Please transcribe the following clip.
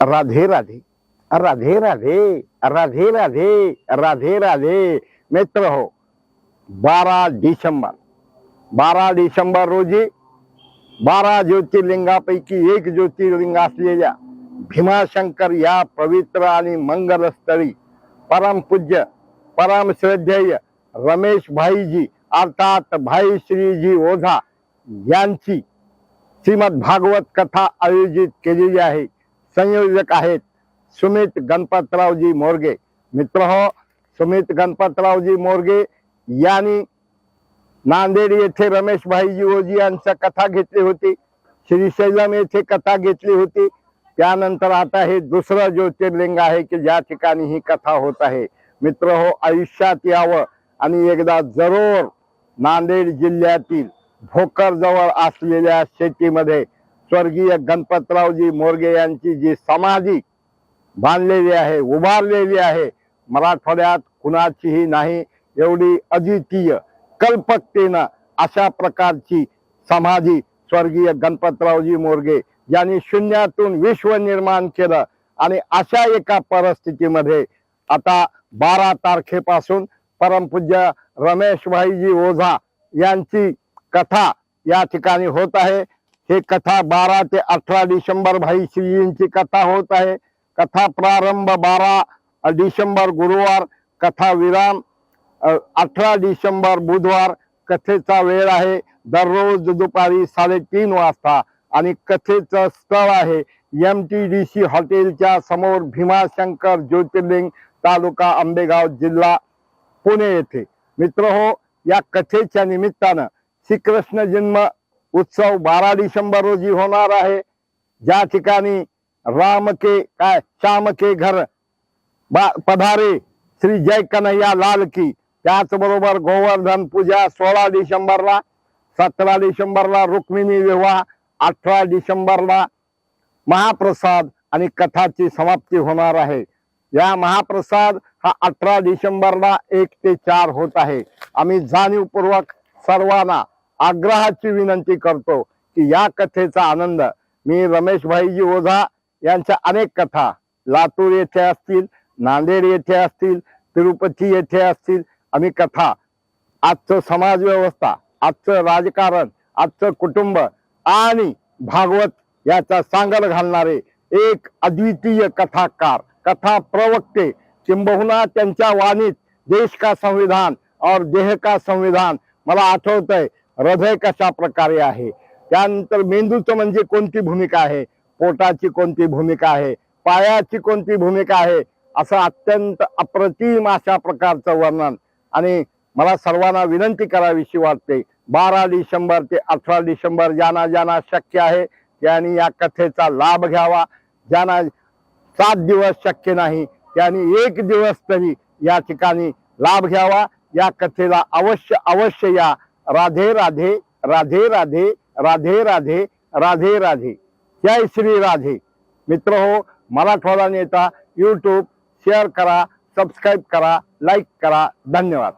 राधे राधे राधे राधे राधे राधे राधे राधे, मित्र हो बारा डिसेंबर बारा डिसेंबर रोजी बारा ज्योतिर्लिंगापैकी एक ज्योतिर्लिंग भीमाशंकर या पवित्र आणि मंगलस्थळी परमपूज्य परम श्रद्धेय रमेश भाईजी, अर्थात भाई श्रीजी ओझा यांची श्रीमद भागवत कथा आयोजित केलेली आहे. संयोजक आहेत सुमित गणपतरावजी मोरगे. मित्र हो सुमित गणपतरावजी मोरगे यांनी नांदेड येथे रमेश भाईजी ओजी यांच्या कथा घेतली होती. श्रीशैलम येथे कथा घेतली होती. त्यानंतर आता हे दुसरं ज्योतिर्लिंग आहे की ज्या ठिकाणी ही कथा होत आहे. मित्र हो आयुष्यात यावं आणि एकदा जरूर नांदेड जिल्ह्यातील भोकर जवळ असलेल्या शेतीमध्ये स्वर्गीय गणपतरावजी मोरगे यांची जी समाधी बांधलेली आहे उभारलेली आहे मराठवाड्यात कुणाचीही नाही एवढी अद्वितीय कल्पकतेनं अशा प्रकारची समाधी स्वर्गीय गणपतरावजी मोरगे यांनी शून्यातून विश्व निर्माण केलं आणि अशा एका परिस्थितीमध्ये आता बारा तारखेपासून परमपूज्य रमेश भाईजी ओझा यांची कथा या ठिकाणी होत आहे. हे कथा बारा ते अठरा डिसेंबर भाई श्रीजींची कथा होत आहे. कथा प्रारंभ बारा डिसेंबर गुरुवार कथा विराम अठरा डिसेंबर बुधवार कथेचा वेळ आहे. दररोज दुपारी साडेतीन वाजता आणि कथेचं स्थळ आहे. एम टी डी सी हॉटेलच्या समोर भीमाशंकर ज्योतिर्लिंग तालुका आंबेगाव जिल्हा पुणे येथे. मित्र हो या कथेच्या निमित्तानं श्रीकृष्ण जन्म उत्सव बारा डिसेंबर रोजी होणार आहे. ज्या ठिकाणी राम के काय श्याम के घर बा- पधारे श्री जय कन्हैया लाल की त्याचबरोबर गोवर्धन पूजा सोळा डिसेंबरला सतरा डिसेंबरला रुक्मिणी विवाह अठरा डिसेंबरला महाप्रसाद आणि कथाची समाप्ती होणार आहे. या महाप्रसाद हा अठरा डिसेंबरला एक ते चार होत आहे. आम्ही जाणीवपूर्वक सर्वांना आग्रहाची विनंती करतो की या कथेचा आनंद मी रमेश भाईजी ओझा यांच्या अनेक कथा लातूर येथे असतील नांदेड येथे असतील तिरुपती येथे असतील आम्ही कथा आजचं समाज व्यवस्था आजचं राजकारण आजचं कुटुंब आणि भागवत याचा सांगड घालणारे एक अद्वितीय कथाकार कथा प्रवक्ते किंबहुना त्यांच्या वाणीत देश का संविधान और देह का संविधान मला आठवतंय हृदय कशा प्रकारे आहे? त्यानंतर मेंदूचं म्हणजे कोणती भूमिका आहे? पोटाची कोणती भूमिका आहे? पायाची कोणती भूमिका आहे? असं अत्यंत अप्रतिम अशा प्रकारचं वर्णन. आणि मला सर्वांना विनंती करावीशी वाटते बारा डिसेंबर ते अठरा डिसेंबर ज्यांना ज्यांना शक्य आहे त्यांनी या कथेचा लाभ घ्यावा. ज्यांना सात दिवस शक्य नाही त्यांनी एक दिवस तरी या ठिकाणी लाभ घ्यावा. या कथेला अवश्य अवश्य या. राधे राधे राधे राधे राधे राधे राधे राधे. जय श्री राधे. मित्र हो मराठवाडा नेता यूट्यूब शेअर करा सबस्क्राईब करा लाईक करा. धन्यवाद.